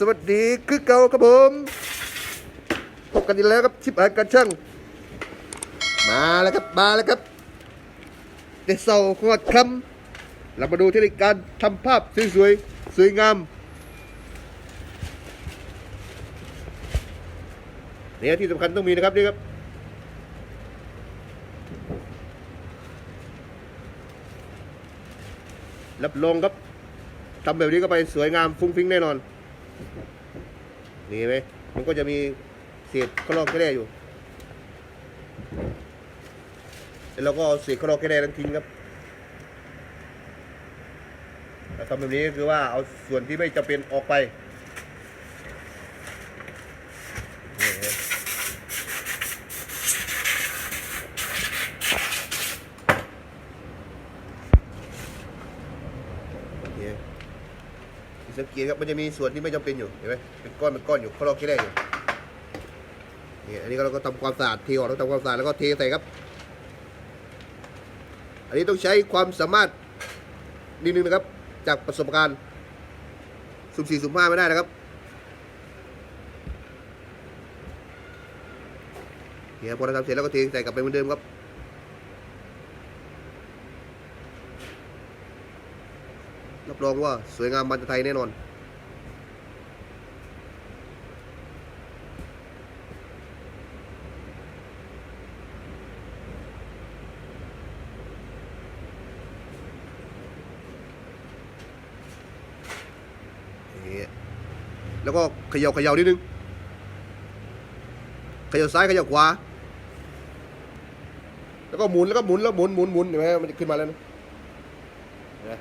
สวัสดีคือเก่าครับผมพบกันอีกแล้วครับชิบหายกันช่าง มาแล้วครับมาแล้วครับเดซเซาขวดคำเรามาดูเทคนิคการทำภาพสวยๆสวยงามเนี่ยที่สำคัญต้องมีนะครับนี่ครับรับรองครับทำแบบนี้ก็ไปสวยงามฟุ้งฟิ้งแน่นอน นี่ไหมมันก็จะมีเศษข้าวลอกแค่แดอยู่แล้วเราก็เอาเศษข้าวลอกแค่แดนั้นทิ้งครับแล้วทำแบบนี้ก็คือว่าเอาส่วนที่ไม่จำเป็นออกไปนี่เห็นไหมนี่ สังเกตครับมันจะมีส่วนที่ไม่จำเป็นอยู่เห็นไหมเป็นก้อนเป็นก้อนอยู่เขาวลอกแค่ได้อยู่นี่อันนี้เราก็ทำความสะอาดเทออกแล้วทำความสะอาดแล้วก็เทใส่ครับ อันนี้ต้องใช้ความสามารถนิดนึงนะครับ จากประสบการณ์สุ่มสี่สุ่มห้าไม่ได้นะครับเนี่ยพอเราทำเสร็จแล้วก็เทใส่กลับไปเหมือนเดิมครับ รับรองว่าสวยงามบันไทยแน่นอนแล้วก็เขย่าเขย่านิดนึงเขย่าซ้ายเขย่าขวา แล้วก็หมุนแล้วก็หมุนแล้วหมุนหมุนหมุนเห็นไหมมันจะขึ้นมาแล้วนะ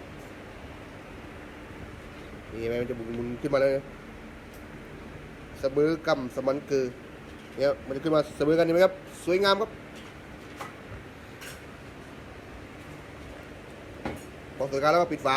นี่ไหมมันจะบุนหมุนขึ้นมาเลยสะบือกำสมันเกือเนี่ยมันจะขึ้นมาสะบือกันนี่ไหมครับ สวยงามครับพอสวยงามแล้วก็ปิดฝา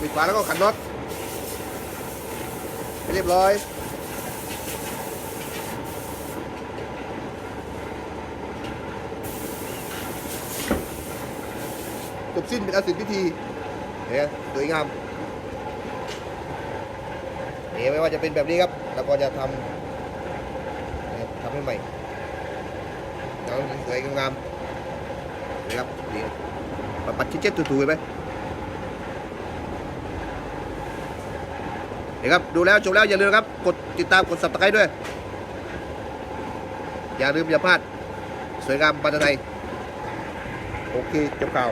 ปิดฝาแล้วก็ขันน็อตเรียบร้อย จบสิ้นเป็นอันเสร็จพิธีเนี่ยสวยงามนี่ไม่ว่าจะเป็นแบบนี้ครับ แล้วก็จะทำทำให้ใหม่แล้วสวยงามนี่ครับนี่ปัดปัดเช็ดถูๆเห็ นไหมเดี๋ยวครับดูแล้วจบแล้วอย่าลืมครับกดติดตามกด subscribe ด้วย อย่าลืมอย่าพลาด สวยงามปัตตานีโอเคจบข่าว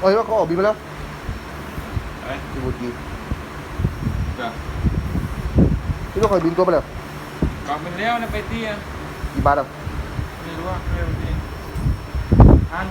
โอ้ยว่าเขาออกบินมาแล้วเอ้ย ที่บูจีจ้ะที่ว่าเขาบินตัวมาแล้วกลับไปแล้วนะไปเตี้ยกี่บาทอะไม่รู้ว่าเรื่องนี้อัน